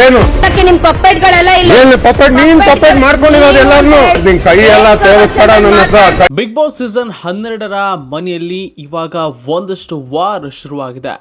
ಏನು? ನಿಮ್ ಪಪ್ಪೆಟ್ಗಳೆಲ್ಲ ಇಲ್ಲ. ಏನ್ ಪಪ್ಪಟ್ ನೀನ್ ಪಪ್ಪಟ್ ಮಾಡ್ಕೊಂಡಿರೋದು ಎಲ್ಲಾರ್ನು? ನಿನ್ ಕೈ ಎಲ್ಲ ನನ್ನ ಹತ್ರ. ಬಿಗ್ ಬಾಸ್ ಸೀಸನ್ ಹನ್ನೆರಡರ ಮನೆಯಲ್ಲಿ ಇವಾಗ ಒಂದಷ್ಟು ವಾರ್ ಶುರುವಾಗಿದೆ.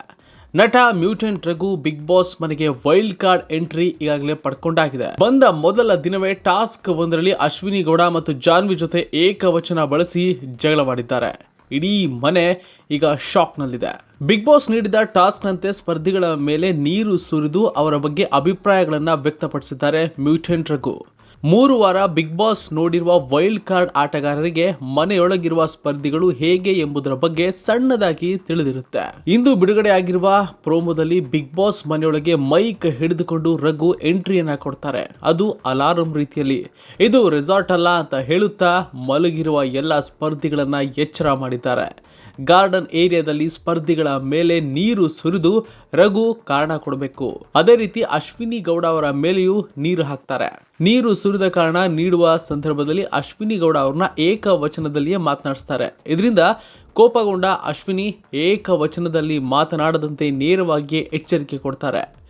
ನಟ ಮ್ಯೂಟೆಂಟ್ ರಘು ಬಿಗ್ ಬಾಸ್ ಮನೆಗೆ ವೈಲ್ಡ್ ಕಾರ್ಡ್ ಎಂಟ್ರಿ ಈಗಾಗಲೇ ಪಡ್ಕೊಂಡಾಗಿದೆ. ಬಂದ ಮೊದಲ ದಿನವೇ ಟಾಸ್ಕ್ ಒಂದರಲ್ಲಿ ಅಶ್ವಿನಿ ಗೌಡ ಮತ್ತು ಜಾನ್ವಿ ಜೊತೆ ಏಕವಚನ ಬಳಸಿ ಜಗಳವಾಡಿದ್ದಾರೆ. ಇಡೀ ಮನೆ ಈಗ ಶಾಕ್ನಲ್ಲಿದೆ. ಬಿಗ್ ಬಾಸ್ ನೀಡಿದ ಟಾಸ್ಕ್ನಂತೆ ಸ್ಪರ್ಧಿಗಳ ಮೇಲೆ ನೀರು ಸುರಿದು ಅವರ ಬಗ್ಗೆ ಅಭಿಪ್ರಾಯಗಳನ್ನು ವ್ಯಕ್ತಪಡಿಸಿದ್ದಾರೆ ಮ್ಯೂಟೆಂಟ್ ರಘು. ಮೂರು ವಾರ ಬಿಗ್ ಬಾಸ್ ನೋಡಿರುವ ವೈಲ್ಡ್ ಕಾರ್ಡ್ ಆಟಗಾರರಿಗೆ ಮನೆಯೊಳಗಿರುವ ಸ್ಪರ್ಧಿಗಳು ಹೇಗೆ ಎಂಬುದರ ಬಗ್ಗೆ ಸಣ್ಣದಾಗಿ ತಿಳಿದಿರುತ್ತೆ. ಇಂದು ಬಿಡುಗಡೆಯಾಗಿರುವ ಪ್ರೋಮೋದಲ್ಲಿ ಬಿಗ್ ಬಾಸ್ ಮನೆಯೊಳಗೆ ಮೈಕ್ ಹಿಡಿದುಕೊಂಡು ರಘು ಎಂಟ್ರಿಯನ್ನ ಕೊಡ್ತಾರೆ. ಅದು ಅಲಾರಂ ರೀತಿಯಲ್ಲಿ. ಇದು ರೆಸಾರ್ಟ್ ಅಲ್ಲ ಅಂತ ಹೇಳುತ್ತಾ ಮಲಗಿರುವ ಎಲ್ಲ ಸ್ಪರ್ಧಿಗಳನ್ನ ಎಚ್ಚರ ಮಾಡಿದ್ದಾರೆ. ಗಾರ್ಡನ್ ಏರಿಯಾದಲ್ಲಿ ಸ್ಪರ್ಧಿಗಳ ಮೇಲೆ ನೀರು ಸುರಿದು ರಘು ಕಾರಣ ಕೊಡಬೇಕು. ಅದೇ ರೀತಿ ಅಶ್ವಿನಿ ಗೌಡ ಅವರ ಮೇಲೆಯೂ ನೀರು ಹಾಕ್ತಾರೆ. ನೀರು ಸುರಿದ ಕಾರಣ ನೀಡುವ ಸಂದರ್ಭದಲ್ಲಿ ಅಶ್ವಿನಿ ಗೌಡ ಅವ್ರನ್ನ ಏಕವಚನದಲ್ಲಿಯೇ ಮಾತನಾಡಿಸ್ತಾರೆ. ಇದರಿಂದ ಕೋಪಗೊಂಡ ಅಶ್ವಿನಿ ಏಕವಚನದಲ್ಲಿ ಮಾತನಾಡದಂತೆ ನೇರವಾಗಿಯೇ ಎಚ್ಚರಿಕೆ ಕೊಡ್ತಾರೆ.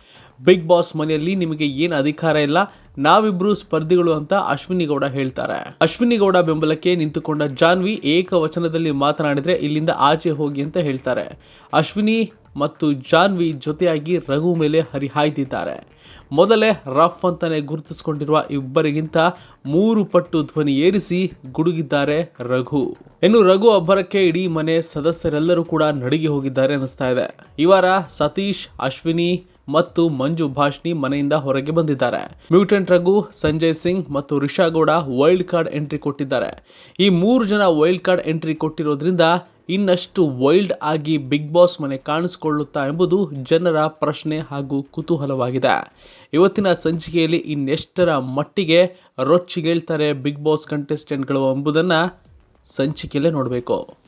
ಬಿಗ್ ಬಾಸ್ ಮನೆಯಲ್ಲಿ ನಿಮಗೆ ಏನು ಅಧಿಕಾರ ಇಲ್ಲ? ನಾವಿಬ್ರು ಸ್ಪರ್ಧಿಗಳು ಅಂತ ಅಶ್ವಿನಿ ಗೌಡ ಹೇಳ್ತಾರೆ. ಅಶ್ವಿನಿ ಗೌಡ ಬೆಂಬಲಕ್ಕೆ ನಿಂತುಕೊಂಡ ಜಾನ್ವಿ ಏಕವಚನದಲ್ಲಿ ಮಾತನಾಡಿದ್ರೆ ಇಲ್ಲಿಂದ ಆಚೆ ಹೋಗಿ ಅಂತ ಹೇಳ್ತಾರೆ. ಅಶ್ವಿನಿ ಮತ್ತು ಜಾನ್ವಿ ಜೊತೆಯಾಗಿ ರಘು ಮೇಲೆ ಹರಿಹಾಯ್ದಿದ್ದಾರೆ. ಮೊದಲೇ ರಫ್ ಅಂತಾನೆ ಗುರುತಿಸಿಕೊಂಡಿರುವ ಇಬ್ಬರಿಗಿಂತ ಮೂರು ಪಟ್ಟು ಧ್ವನಿ ಏರಿಸಿ ಗುಡುಗಿದ್ದಾರೆ ರಘು. ಇನ್ನು ರಘು ಅಬ್ಬರಕ್ಕೆ ಇಡೀ ಮನೆ ಸದಸ್ಯರೆಲ್ಲರೂ ಕೂಡ ನಡುಗಿ ಹೋಗಿದ್ದಾರೆ ಅನಿಸ್ತಾ ಇದೆ. ಈ ವಾರ ಸತೀಶ್, ಅಶ್ವಿನಿ ಮತ್ತು ಮಂಜು ಭಾಷ್ಣಿ ಮನೆಯಿಂದ ಹೊರಗೆ ಬಂದಿದ್ದಾರೆ. ಮ್ಯೂಟೆಂಟ್ ರಘು, ಸಂಜಯ್ ಸಿಂಗ್ ಮತ್ತು Risha Gowda wild card entry ಕೊಟ್ಟಿದ್ದಾರೆ. ಈ ಮೂರು ಜನ ವೈಲ್ಡ್ ಕಾರ್ಡ್ ಎಂಟ್ರಿ ಕೊಟ್ಟಿರೋದ್ರಿಂದ ಇನ್ನಷ್ಟು ವೈಲ್ಡ್ ಆಗಿ ಬಿಗ್ ಬಾಸ್ ಮನೆ ಕಾಣಿಸಿಕೊಳ್ಳುತ್ತಾ ಎಂಬುದು ಜನರ ಪ್ರಶ್ನೆ ಹಾಗೂ ಕುತೂಹಲವಾಗಿದೆ. ಇವತ್ತಿನ ಸಂಚಿಕೆಯಲ್ಲಿ ಇನ್ನೆಷ್ಟರ ಮಟ್ಟಿಗೆ ರೊಚ್ಚಿಗೇಳ್ತಾರೆ ಬಿಗ್ ಬಾಸ್ ಕಂಟೆಸ್ಟೆಂಟ್ಗಳು ಎಂಬುದನ್ನು ಸಂಚಿಕೆಯಲ್ಲೇ ನೋಡಬೇಕು.